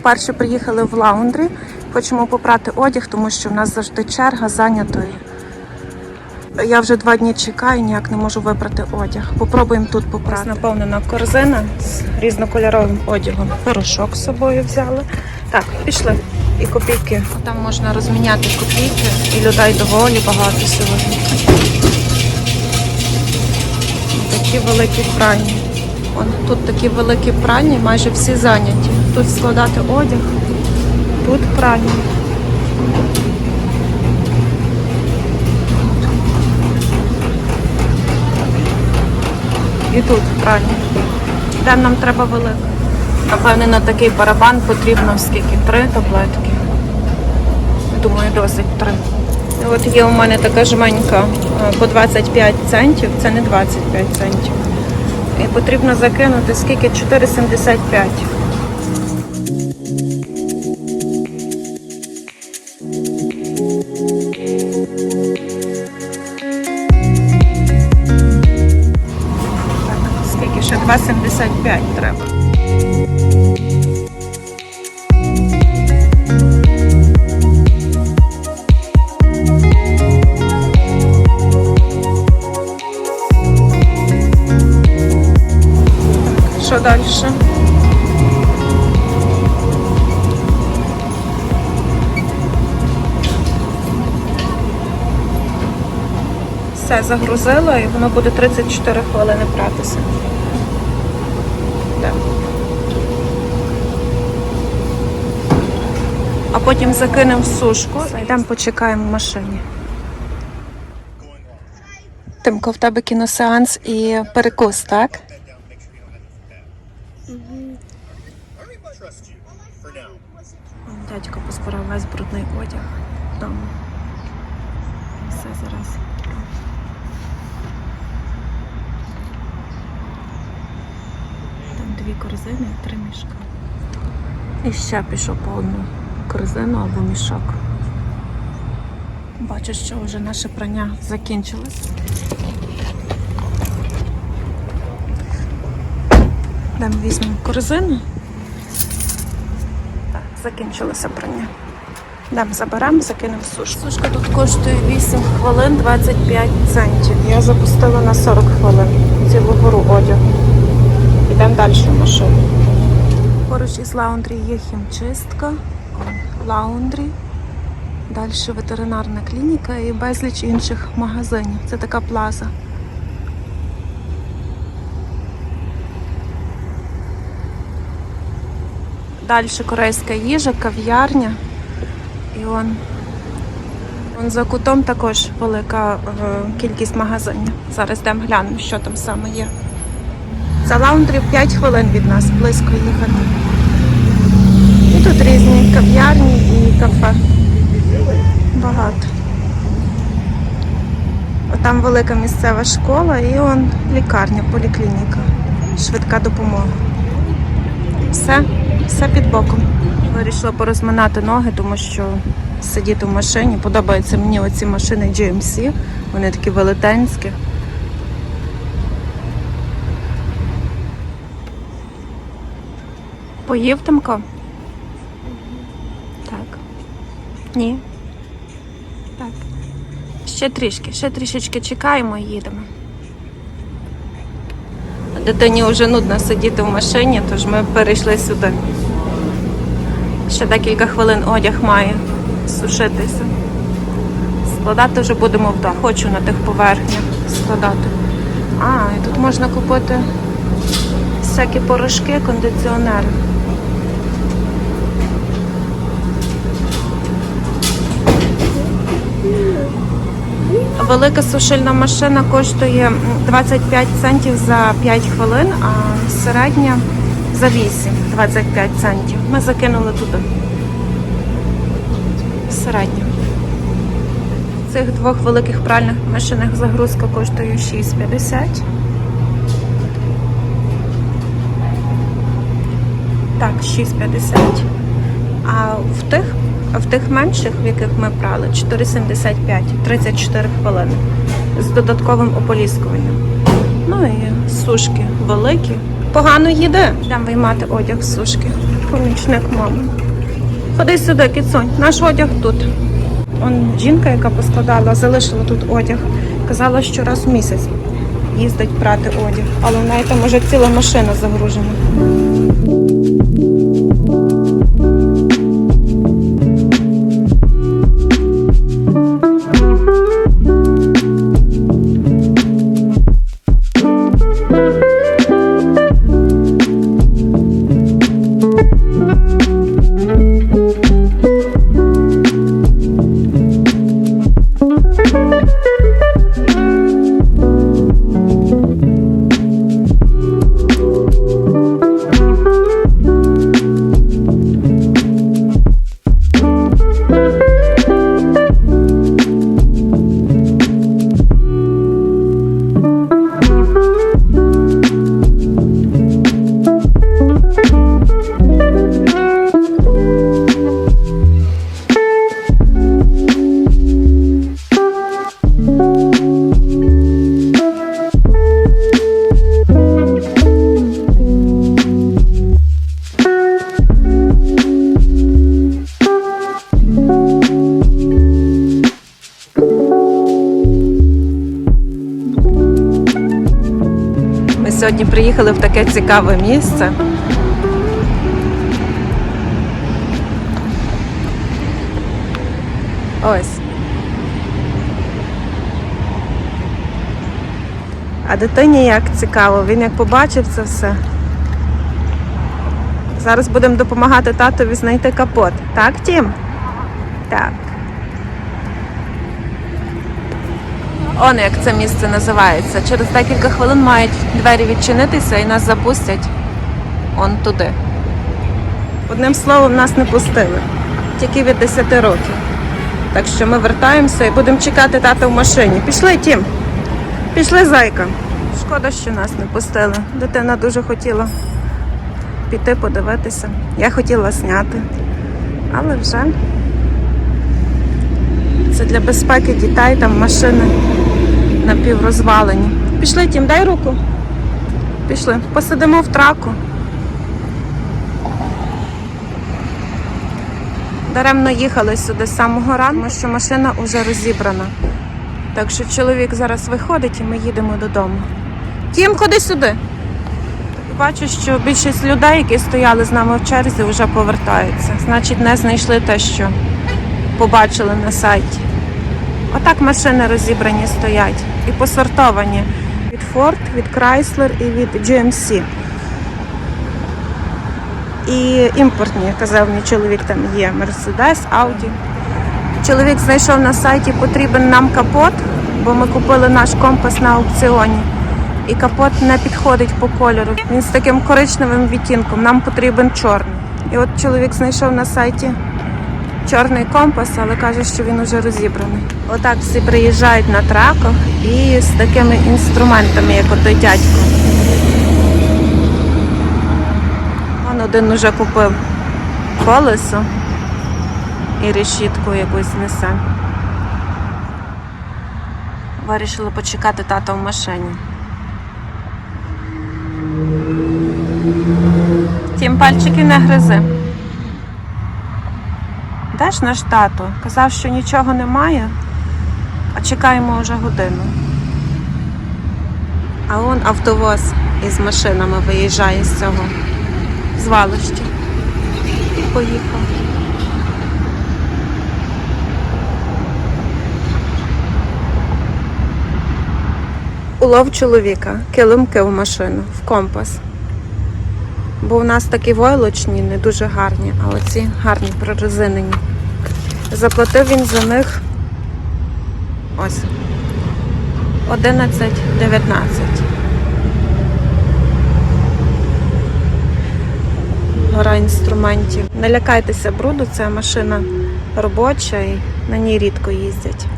Вперше приїхали в лаундрі. Хочемо попрати одяг, тому що в нас завжди черга зайнятої. Я вже два дні чекаю, ніяк не можу вибрати одяг. Попробуємо тут попрати. Наповнена корзина з різнокольоровим одягом. Порошок з собою взяли. Так, пішли. І копійки. Там можна розміняти копійки, і людей доволі багато сьогодні. Такі великі пральні. Тут такі великі пральні, майже всі зайняті. Тут складати одяг, тут пральні. І тут пральні. Де нам треба велика? Напевне, на такий барабан потрібно скільки? Три таблетки. Думаю, досить три. От є у мене така жменька е, по 25 центів, це не 25 центів. І потрібно закинути скільки? 4,75. 2,75 треба. Що далі? Все загрузила і воно буде 34 хвилини братися. Так. А потім закинемо в сушку. Йдемо почекаємо в машині. Тимко, в тебе кіносеанс і перекус, так? Дядько позбирав весь брудний одяг вдома. Все зараз. Там дві корзини і три мішка. І ще пішов по одну корзину або мішок. Бачу, що вже наше прання закінчилось. Дам візьмемо корзину. Так, закінчилося прання. Дам заберемо, закинемо сушку. Сушка тут коштує 8 хвилин 25 центів. Я запустила на 40 хвилин цілу гору одягу. Далі машину. Поруч із лаундрі є хімчистка, лаундрі, далі ветеринарна клініка і безліч інших магазинів. Це така плаза. Далі корейська їжа, кав'ярня. І он, он за кутом також велика е, кількість магазинів. Зараз йдемо глянемо, що там саме є. За лаундрі 5 хвилин від нас, близько їхати. І тут різні кав'ярні і кафе. Багато. Там велика місцева школа і он лікарня, поліклініка, швидка допомога. Все, все під боком. Вирішила порозминати ноги, тому що сидіти в машині. Подобаються мені оці машини GMC. Вони такі велетенські. Поїв Тимко? Так. Ні. Так. Ще трішки, ще трішечки чекаємо і їдемо. Дитині вже нудно сидіти в машині, тож ми перейшли сюди. Ще декілька хвилин одяг має сушитися. Складати вже будемо вдома. Хочу на тих поверхнях складати. А, і тут можна купити всякі порошки, кондиціонери. Велика сушильна машина коштує 25 центів за 5 хвилин, а середня за 8 25 центів. Ми закинули туди. Середньо. В цих двох великих пральних машинах загрузка коштує 6,50. Так, 6,50. А в тих, в тих менших, в яких ми прали, 4,75, 34 хвилини з додатковим ополіскуванням. Ну і сушки великі. Погано їде. Йдемо виймати одяг з сушки. помічник мами. Ходи сюди, кіцонь, наш одяг тут. Он жінка, яка поскладала, залишила тут одяг. Казала, що раз в місяць їздить прати одяг, але в неї там уже ціла машина загружена. Сьогодні приїхали в таке цікаве місце. Ось. А дитині як цікаво, він як побачив це все. Зараз будемо допомагати татові знайти капот. Так, Тім? Так. Он як це місце називається. Через декілька хвилин мають двері відчинитися і нас запустять он туди. Одним словом, нас не пустили. Тільки від 10 років. Так що ми вертаємося і будемо чекати тата в машині. Пішли, Тім. Пішли, зайка. Шкода, що нас не пустили. Дитина дуже хотіла піти подивитися. Я хотіла зняти. Але вже це для безпеки дітей, там машини напіврозвалені. Пішли, Тім, дай руку. Пішли. Посидимо в траку. Даремно їхали сюди з самого ранку, тому що машина вже розібрана. Так що чоловік зараз виходить і ми їдемо додому. Тім, ходи сюди. Бачу, що більшість людей, які стояли з нами в черзі, вже повертаються. Значить, не знайшли те, що побачили на сайті. Отак машини розібрані стоять і посортовані від Ford, від Chrysler і від GMC. І імпортні, казав мій чоловік, там є Mercedes, Audi. Чоловік знайшов на сайті, потрібен нам капот, бо ми купили наш компас на аукціоні. І капот не підходить по кольору. Він з таким коричневим відтінком. Нам потрібен чорний. І от чоловік знайшов на сайті чорний компас, але каже, що він уже розібраний. Отак всі приїжджають на траках і з такими інструментами, як отой дядько. Вон один уже купив колесо і решітку якусь несе. Вирішили почекати тата в машині. Тім пальчики не гризи. Де ж наш тато? Казав, що нічого немає, а чекаємо вже годину. А он автовоз із машинами виїжджає з цього звалища. І поїхав. Улов чоловіка, килимки в машину, в компас. Бо у нас такі войлочні, не дуже гарні, а оці гарні прорезинені. Заплатив він за них ось 11,19. Гора інструментів. Не лякайтеся бруду, це машина робоча і на ній рідко їздять.